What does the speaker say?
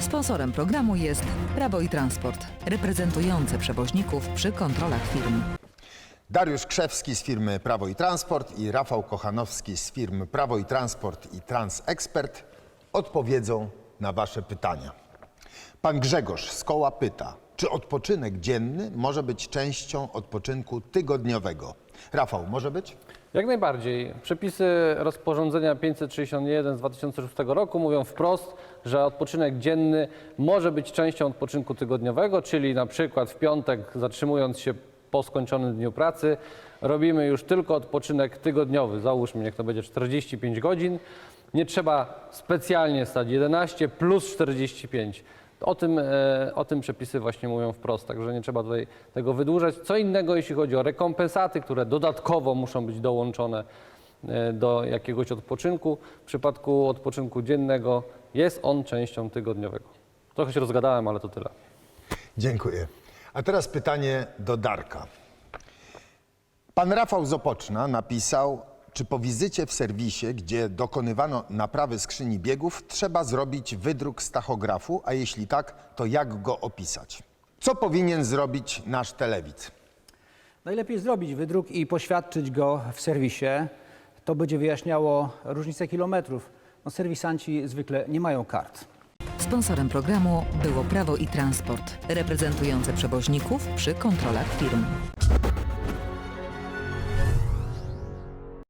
Sponsorem programu jest Prawo i Transport, reprezentujące przewoźników przy kontrolach firm. Dariusz Krzewski z firmy Prawo i Transport i Rafał Kochanowski z firmy Prawo i Transport i Transekspert odpowiedzą na Wasze pytania. Pan Grzegorz z koła pyta, czy odpoczynek dzienny może być częścią odpoczynku tygodniowego? Rafał, może być? Jak najbardziej. Przepisy rozporządzenia 561 z 2006 roku mówią wprost, że odpoczynek dzienny może być częścią odpoczynku tygodniowego, czyli na przykład w piątek zatrzymując się po skończonym dniu pracy, robimy już tylko odpoczynek tygodniowy. Załóżmy, niech to będzie 45 godzin. Nie trzeba specjalnie stać 11 plus 45. O tym, e, o tym przepisy właśnie mówią wprost, także nie trzeba tutaj tego wydłużać. Co innego, jeśli chodzi o rekompensaty, które dodatkowo muszą być dołączone e, do jakiegoś odpoczynku. W przypadku odpoczynku dziennego jest on częścią tygodniowego. Trochę się rozgadałem, ale to tyle. Dziękuję. A teraz pytanie do Darka. Pan Rafał z Opoczna napisał, czy po wizycie w serwisie, gdzie dokonywano naprawy skrzyni biegów, trzeba zrobić wydruk z tachografu, a jeśli tak, to jak go opisać? Co powinien zrobić nasz telewidz? Najlepiej zrobić wydruk i poświadczyć go w serwisie. To będzie wyjaśniało różnicę kilometrów. No, serwisanci zwykle nie mają kart. Sponsorem programu było Prawo i Transport, reprezentujące przewoźników przy kontrolach firm.